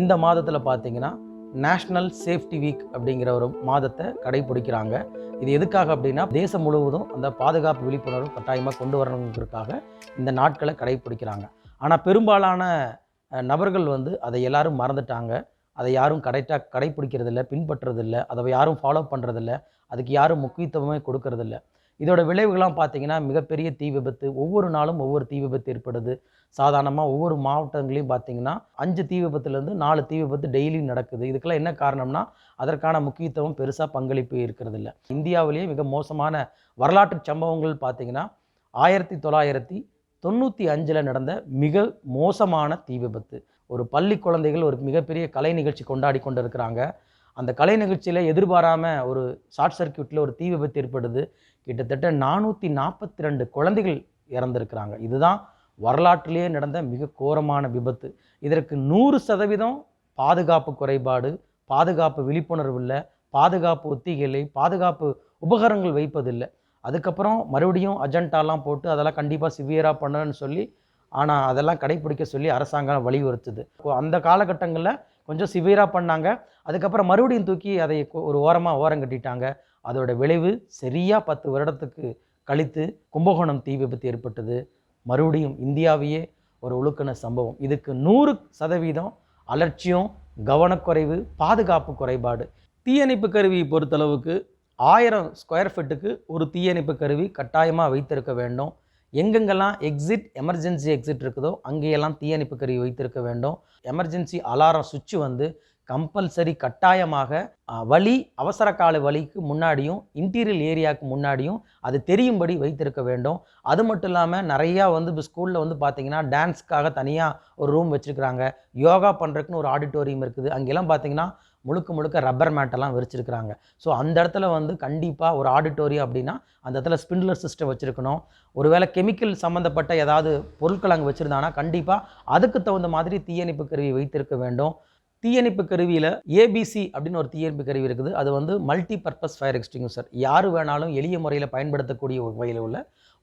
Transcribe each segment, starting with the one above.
இந்த மாதத்தில் பார்த்தீங்கன்னா நேஷ்னல் சேஃப்டி வீக் அப்படிங்கிற ஒரு மாதத்தை கடைபிடிக்கிறாங்க. இது எதுக்காக அப்படின்னா தேசம் முழுவதும் அந்த பாதுகாப்பு விழிப்புணர்வு கட்டாயமாக கொண்டு வரணுங்கிறதுக்காக இந்த நாட்களை கடைபிடிக்கிறாங்க. ஆனால் பெரும்பாலான நபர்கள் வந்து அதை எல்லாரும் மறந்துட்டாங்க. அதை யாரும் கரெக்டாக கடைப்பிடிக்கிறதில்ல பின்பற்றுறதில்ல. அதை யாரும் ஃபாலோ பண்ணுறதில்ல அதுக்கு யாரும் முக்கியத்துவமே கொடுக்கறதில்ல. இதோட விளைவுகள்லாம் பார்த்தீங்கன்னா மிகப்பெரிய தீ விபத்து. ஒவ்வொரு நாளும் ஒவ்வொரு தீ விபத்து ஏற்படுது. சாதாரணமாக ஒவ்வொரு மாவட்டங்களையும் பார்த்தீங்கன்னா அஞ்சு தீ விபத்துலேருந்து நாலு தீ விபத்து டெய்லி நடக்குது. இதுக்கெல்லாம் என்ன காரணம்னா அதற்கான முக்கியத்துவம் பெருசாக பங்களிப்பு இருக்கிறது இல்லை இந்தியாவிலேயே மிக மோசமான வரலாற்று சம்பவங்கள் பார்த்தீங்கன்னா ஆயிரத்தி தொள்ளாயிரத்தி தொண்ணூற்றி அஞ்சில் நடந்த மிக மோசமான தீ விபத்து. ஒரு பள்ளி குழந்தைகள் ஒரு மிகப்பெரிய கலை நிகழ்ச்சி கொண்டாடி கொண்டு இருக்கிறாங்க அந்த கலை நிகழ்ச்சியில் எதிர்பாராமல் ஒரு ஷார்ட் சர்க்கியூட்டில் ஒரு தீ விபத்து ஏற்படுது. கிட்டத்தட்ட நானூற்றி நாற்பத்தி ரெண்டு குழந்தைகள் இறந்திருக்கிறாங்க. இதுதான் வரலாற்றிலேயே நடந்த மிக கோரமான விபத்து. இதற்கு நூறு சதவீதம் பாதுகாப்பு குறைபாடு பாதுகாப்பு விழிப்புணர்வு இல்லை பாதுகாப்பு ஒத்திகளை பாதுகாப்பு உபகரணங்கள் வைப்பதில்லை. அதுக்கப்புறம் மறுபடியும் அஜெண்டாலாம் போட்டு அதெல்லாம் கண்டிப்பாக சிவியராக பண்ணணும்னு சொல்லி ஆனால் அதெல்லாம் கடைப்பிடிக்க சொல்லி அரசாங்கம் வலியுறுத்துது. அந்த காலகட்டங்களில் கொஞ்சம் சிவியராக பண்ணாங்க. அதுக்கப்புறம் மறுபடியும் தூக்கி அதை ஒரு ஓரமாக ஓரம் கட்டிட்டாங்க. அதோட விளைவு சரியாக பத்து வருடத்துக்கு கழித்து கும்பகோணம் தீ விபத்து ஏற்பட்டது. மறுபடியும் இந்தியாவையே ஒரு ஒழுக்கின சம்பவம். இதுக்கு நூறு சதவீதம் அலட்சியம் கவனக்குறைவு பாதுகாப்பு குறைபாடு. தீயணைப்பு கருவியை பொறுத்தளவுக்கு ஆயிரம் ஸ்கொயர் ஃபீட்டுக்கு ஒரு தீயணைப்பு கருவி கட்டாயமாக வைத்திருக்க வேண்டும். எங்கெங்கெல்லாம் எக்ஸிட் எமர்ஜென்சி எக்ஸிட் இருக்குதோ அங்கேயெல்லாம் தீயணைப்பு கருவி வைத்திருக்க வேண்டும். எமர்ஜென்சி அலாரம் சுவிட்சு வந்து கம்பல்சரி கட்டாயமாக வழி அவசர கால வழிக்கு முன்னாடியும் இன்டீரியல் ஏரியாவுக்கு முன்னாடியும் அது தெரியும்படி வைத்திருக்க வேண்டும். அது மட்டும் இல்லாமல் நிறையா வந்து இப்போ ஸ்கூலில் வந்து பார்த்தீங்கன்னா டான்ஸ்க்காக தனியாக ஒரு ரூம் வச்சுருக்கிறாங்க. யோகா பண்ணுறதுக்குன்னு ஒரு ஆடிட்டோரியம் இருக்குது. அங்கெல்லாம் பார்த்தீங்கன்னா முழுக்க முழுக்க ரப்பர் மேட்டெல்லாம் விரிச்சிருக்கிறாங்க. ஸோ அந்த இடத்துல வந்து கண்டிப்பாக ஒரு ஆடிட்டோரியம் அப்படின்னா அந்த இடத்துல ஸ்பிண்ட்லர் சிஸ்டம் வச்சுருக்கணும். ஒருவேளை கெமிக்கல் சம்மந்தப்பட்ட ஏதாவது பொருட்கள் அங்கே வச்சுருந்தாங்கன்னா கண்டிப்பாக அதுக்கு தகுந்த மாதிரி தீயணைப்பு கருவி வைத்திருக்க வேண்டும். தீயணைப்பு கருவியில் ஏபிசி அப்படின்னு ஒரு தீயணைப்பு கருவி இருக்குது. அது வந்து மல்டி பர்பஸ் ஃபயர் எக்ஸ்டிங்யூசர் யார் வேணாலும் எளிய முறையில் பயன்படுத்தக்கூடிய வகையில் உள்ள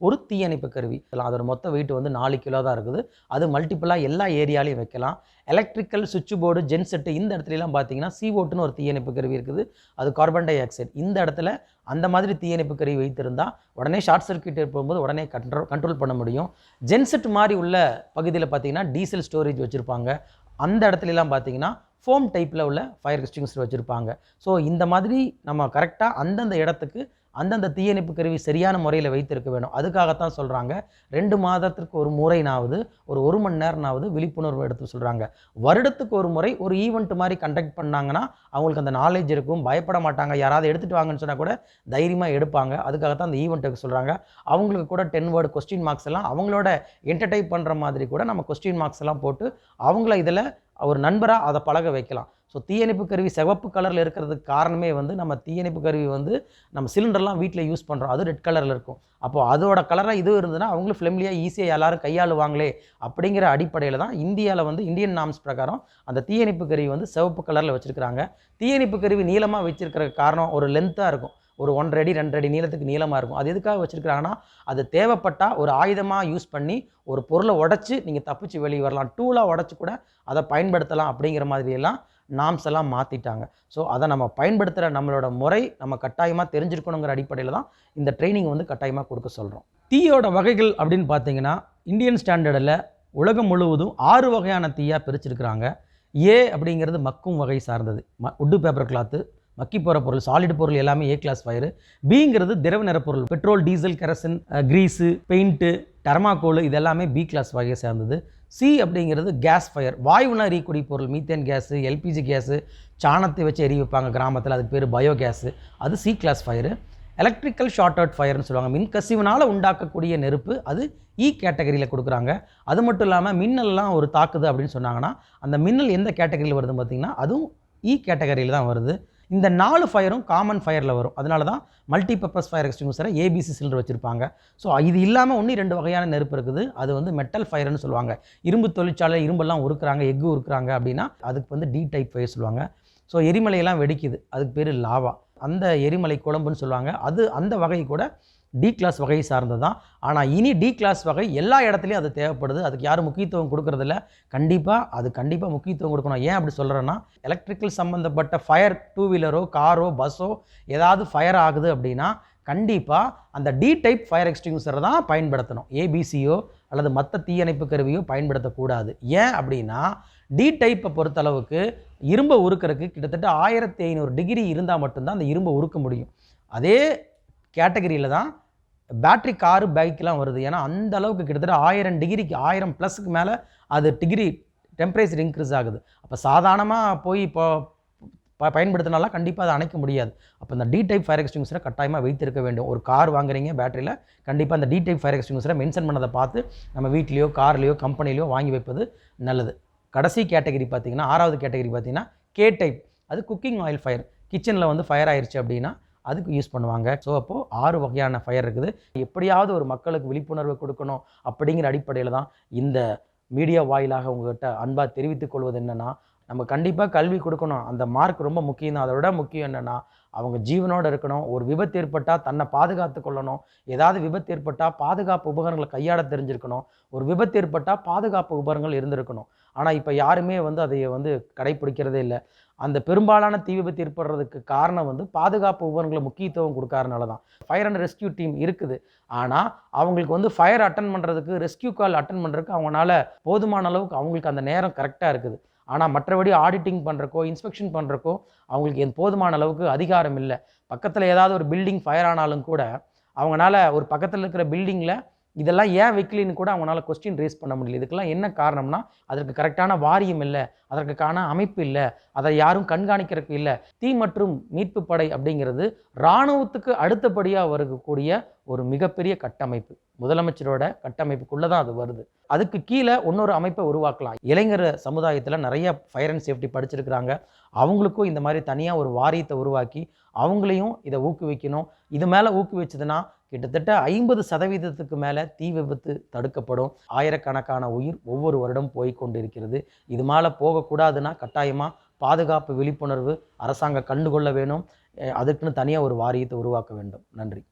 ஒரு தீயணைப்பு கருவி. அதோட மொத்த வெயிட் வந்து நாலு கிலோ தான் இருக்குது. அது மல்டிப்புளாக எல்லா ஏரியாலையும் வைக்கலாம். எலக்ட்ரிக்கல் சுவிட்ச் போர்டு ஜென்செட்டு இந்த இடத்துலலாம் பார்த்தீங்கன்னா சிஓட்டுன்னு ஒரு தீயணைப்பு கருவி இருக்குது. அது கார்பன் டை ஆக்சைடு இந்த இடத்துல அந்த மாதிரி தீயணைப்பு கருவி வைத்திருந்தால் உடனே ஷார்ட் சர்க்யூட் ஏற்படும்போது உடனே கண்ட்ரோல் கண்ட்ரோல் பண்ண முடியும். ஜென்செட் மாதிரி உள்ள பகுதியில் பார்த்தீங்கன்னா டீசல் ஸ்டோரேஜ் வச்சுருப்பாங்க. அந்த இடத்துலலாம் பார்த்தீங்கன்னா ஃபோம் டைப்பில் உள்ள ஃபயர் எக்ஸ்டிங்ஸர் வச்சுருப்பாங்க. ஸோ இந்த மாதிரி நம்ம கரெக்டாக அந்தந்த இடத்துக்கு அந்தந்த தீயணைப்பு கருவி சரியான முறையில் வைத்திருக்க வேணும் அதுக்காகத்தான் சொல்கிறாங்க ரெண்டு மாதத்திற்கு ஒரு முறைனாவது ஒரு ஒரு மணி நேரம்னாவது விழிப்புணர்வு எடுத்து சொல்கிறாங்க வருடத்துக்கு ஒரு முறை ஒரு ஈவெண்ட் மாதிரி கண்டக்ட் பண்ணாங்கன்னா அவங்களுக்கு அந்த நாலேஜ் இருக்கும். பயப்பட மாட்டாங்க. யாராவது எடுத்துகிட்டு வாங்கன்னு சொன்னால் கூட தைரியமாக எடுப்பாங்க. அதுக்காகத்தான் அந்த ஈவெண்ட்டுக்கு சொல்கிறாங்க அவங்களுக்கு கூட டென் வேர்டு கொஸ்டின் மார்க்ஸ் எல்லாம் அவங்களோட என்டர்டைன் பண்ணுற மாதிரி கூட நம்ம கொஸ்டின் மார்க்ஸ் எல்லாம் போட்டு அவங்கள இதில் ஒரு நண்பராக அதை பழக வைக்கலாம். ஸோ தீயணைப்பு கருவி சிவப்பு கலரில் இருக்கிறதுக்கு காரணமே வந்து நம்ம தீயணைப்பு கருவி வந்து நம்ம சிலிண்டர்லாம் வீட்டில் யூஸ் பண்ணுறோம் அது ரெட் கலரில் இருக்கும். அப்போ அதோட கலராக இது இருந்ததுன்னா அவங்களும் ஃப்ளெம்லியாக ஈஸியாக எல்லாரும் கையாளுவாங்களே அப்படிங்கிற அடிப்படையில் தான் இந்தியாவில் வந்து இந்தியன் நாம்ஸ் பிரகாரம் அந்த தீயணைப்பு கருவி வந்து சிவப்பு கலரில் வச்சுருக்கிறாங்க. தீயணைப்பு கருவி நீளமாக வச்சுருக்கிற காரணம் ஒரு லென்த்தாக இருக்கும். ஒரு ஒன்றரை அடி ரெண்டரை அடி நீளத்துக்கு நீளமாக இருக்கும். அது எதுக்காக வச்சுருக்காங்கன்னா அது தேவைப்பட்டால் ஒரு ஆயுதமாக யூஸ் பண்ணி ஒரு பொருளை உடச்சி நீங்கள் தப்பிச்சு வெளியே வரலாம். டூலாக உடச்சி கூட அதை பயன்படுத்தலாம் அப்படிங்கிற மாதிரியெல்லாம் நாம்ஸ் எல்லாம் மாற்றிட்டாங்க ஸோ அதை நம்ம பயன்படுத்துகிற நம்மளோட முறை நம்ம கட்டாயமாக தெரிஞ்சிருக்கணுங்கிற அடிப்படையில் தான் இந்த ட்ரைனிங் வந்து கட்டாயமாக கொடுக்க சொல்கிறோம் தீயோட வகைகள் அப்படின்னு பார்த்தீங்கன்னா இந்தியன் ஸ்டாண்டர்டில் உலகம் முழுவதும் ஆறு வகையான தீயாக பிரிச்சிருக்கிறாங்க. ஏ அப்படிங்கிறது மக்கும் வகை சார்ந்தது. ம உட்டு பேப்பர் கிளாத்து மக்கி போகிற பொருள் சாலிட் பொருள் எல்லாமே ஏ கிளாஸ் ஃபயரு பிங்கிறது திரவ நிற பொருள். Petrol diesel kerosene grease paint thermocol இது எல்லாமே பி கிளாஸ் வகையை சேர்ந்தது. சி அப்படிங்கிறது கேஸ் ஃபயர் வாயுனா எரியக்கூடிய பொருள் மீத்தேன் கேஸு எல்பிஜி கேஸு சாணத்தை வச்சு எரிய வைப்பாங்க கிராமத்தில். அதுக்கு பேர் பயோ கேஸு அது C class fire electrical short out ஃபயர்னு சொல்லுவாங்க. மின் கசிவினால் உண்டாக்கக்கூடிய நெருப்பு அது e இ கேட்டகரியில் கொடுக்குறாங்க. அது மட்டும் இல்லாமல் மின்னல்லாம் ஒரு தாக்குது அப்படின்னு சொன்னாங்கன்னா அந்த மின்னல் எந்த கேட்டகரியில் வருதுன்னு பார்த்தீங்கன்னா அதுவும் e இ கேட்டகரியில் தான் வருது. இந்த நாலு ஃபயரும் காமன் ஃபயரில் வரும். அதனால தான் மல்டி பர்பஸ் ஃபயர் எக்ஸ்டிங்யூசரை ஏபிசி சிலிண்டர் வச்சுருப்பாங்க. ஸோ இது இல்லாமல் ஒன்று ரெண்டு வகையான நெருப்பு இருக்குது. அது வந்து மெட்டல் ஃபயர்னு சொல்லுவாங்க. இரும்பு தொழிற்சாலை இரும்பெல்லாம் உருக்குறாங்க எஃகு உருக்குறாங்க அப்படின்னா அதுக்கு வந்து டி டைப் ஃபயர் சொல்லுவாங்க. ஸோ எரிமலையெல்லாம் வெடிக்குது. அதுக்கு பேர் லாவா அந்த எரிமலை குழம்புன்னு சொல்லுவாங்க. அது அந்த வகை கூட டி கிளாஸ் வகையை சார்ந்தது தான். ஆனால் இனி டி கிளாஸ் வகை எல்லா இடத்துலையும் அது தேவைப்படுது. அதுக்கு யாரும் முக்கியத்துவம் கொடுக்கறதில்ல. கண்டிப்பாக அது கண்டிப்பாக முக்கியத்துவம் கொடுக்கணும். ஏன் அப்படி சொல்கிறேன்னா எலக்ட்ரிக்கல் சம்மந்தப்பட்ட ஃபயர் டூ வீலரோ காரோ பஸ்ஸோ ஏதாவது ஃபயர் ஆகுது அப்படின்னா கண்டிப்பாக அந்த டி டைப் ஃபயர் எக்ஸ்டிங்யூசரை தான் பயன்படுத்தணும். ஏபிசியோ அல்லது மற்ற தீயணைப்பு கருவியோ பயன்படுத்தக்கூடாது. ஏன் அப்படின்னா டி டைப்பை பொறுத்தளவுக்கு இரும்பை உருக்கிறதுக்கு கிட்டத்தட்ட ஆயிரத்தி ஐநூறு டிகிரி இருந்தால் மட்டும்தான் அந்த இரும்பை உருக்க முடியும். அதே கேட்டகரியில் தான் பேட்ரி காரு பைக்கெலாம் வருது. ஏன்னா அந்த அளவுக்கு கிட்டத்தட்ட ஆயிரம் டிகிரிக்கு ஆயிரம் ப்ளஸுக்கு மேலே அது டிகிரி டெம்பரேச்சர் இன்க்ரீஸ் ஆகுது. அப்போ சாதாரணமாக போய் இப்போ ப பயன்படுத்தினாலாம் கண்டிப்பாக அதை அணைக்க முடியாது. அப்போ இந்த டி டைப் ஃபயர் எக்ஸ்டிங்ஸரை கட்டாயமாக வைத்திருக்க வேண்டும். ஒரு கார் வாங்குறீங்க பேட்டரியில் கண்டிப்பாக அந்த டி டைப் ஃபயர் எக்ஸ்டிங்ஸரை மென்ஷன் பண்ணதை பார்த்து நம்ம வீட்லேயோ கார்லேயோ கம்பெனிலையோ வாங்கி வைப்பது நல்லது. கடைசி கேட்டகரி பார்த்தீங்கன்னா ஆறாவது கேட்டகரி பார்த்தீங்கன்னா கே டைப் அது குக்கிங் ஆயில் ஃபயர் கிச்சனில் வந்து ஃபயர் ஆயிடுச்சு அப்படின்னா அதுக்கு யூஸ் பண்ணுவாங்க. ஸோ அப்போது ஆறு வகையான ஃபயர் இருக்குது. எப்படியாவது ஒரு மக்களுக்கு விழிப்புணர்வு கொடுக்கணும் அப்படிங்கிற அடிப்படையில் தான் இந்த மீடியா வாயிலாக உங்கள்கிட்ட அன்பாக தெரிவித்துக் கொள்வது என்னென்னா நம்ம கண்டிப்பாக கல்வி கொடுக்கணும். அந்த மார்க் ரொம்ப முக்கியம் தான். அதை விட முக்கியம் என்னென்னா அவங்க ஜீவனோடு இருக்கணும். ஒரு விபத்து ஏற்பட்டால் தன்னை பாதுகாத்து கொள்ளணும். ஏதாவது விபத்து ஏற்பட்டால் பாதுகாப்பு உபகரணங்களை கையாட தெரிஞ்சிருக்கணும். ஒரு விபத்து ஏற்பட்டால் பாதுகாப்பு உபகரணங்கள் இருந்திருக்கணும். ஆனால் இப்போ யாருமே வந்து அதை வந்து கடைப்பிடிக்கிறதே இல்லை. அந்த பெரும்பாலான தீ விபத்து ஏற்படுறதுக்கு காரணம் வந்து பாதுகாப்பு உபகரணங்களை முக்கியத்துவம் கொடுக்காதனால தான் ஃபயர் அண்ட் ரெஸ்கியூ டீம் இருக்குது. ஆனால் அவங்களுக்கு வந்து ஃபயர் அட்டன் பண்ணுறதுக்கு ரெஸ்கியூ கால் அட்டன் பண்ணுறதுக்கு அவங்களால போதுமான அளவுக்கு அவங்களுக்கு அந்த நேரம் கரெக்டாக இருக்குது. ஆனால் மற்றபடி ஆடிட்டிங் பண்ணுறக்கோ இன்ஸ்பெக்ஷன் பண்ணுறக்கோ அவங்களுக்கு என் போதுமான அளவுக்கு அதிகாரம் இல்லை. பக்கத்தில் ஏதாவது ஒரு பில்டிங் ஃபயர் ஆனாலும் கூட அவங்களால ஒரு பக்கத்தில் இருக்கிற பில்டிங்கில் இதெல்லாம் ஏன் வைக்கலின்னு கூட அவங்களால கொஸ்டின் ரேஸ் பண்ண முடியல. இதுக்கெல்லாம் என்ன காரணம்னா அதற்கு கரெக்டான வாரியம் இல்லை அதற்கான அமைப்பு இல்லை அதை யாரும் கண்காணிக்கிறதுக்கு இல்லை. தீ மற்றும் மீட்பு படை அப்படிங்கிறது இராணுவத்துக்கு அடுத்தபடியாக வரக்கூடிய ஒரு மிகப்பெரிய கட்டமைப்பு. முதலமைச்சரோட கட்டமைப்புக்குள்ளே தான் அது வருது. அதுக்கு கீழே இன்னொரு அமைப்பை உருவாக்கலாம். இளைஞர் சமுதாயத்தில் நிறைய ஃபயர் அண்ட் சேஃப்டி படிச்சிருக்கிறாங்க. அவங்களுக்கும் இந்த மாதிரி தனியாக ஒரு வாரியத்தை உருவாக்கி அவங்களையும் இதை ஊக்குவிக்கணும். இது மேலே ஊக்குவிச்சதுன்னா கிட்டத்தட்ட ஐம்பது சதவீதத்துக்கு மேலே தீ விபத்து தடுக்கப்படும். ஆயிரக்கணக்கான உயிர் ஒவ்வொரு வருடம் போய் கொண்டிருக்கிறது. இது மேலே போகக்கூடாதுன்னா கட்டாயமாக பாதுகாப்பு விழிப்புணர்வு அரசாங்கம் கண்டுகொள்ள வேணும். அதற்குன்னு அதுக்குன்னு தனியாக ஒரு வாரியத்தை உருவாக்க வேண்டும். நன்றி.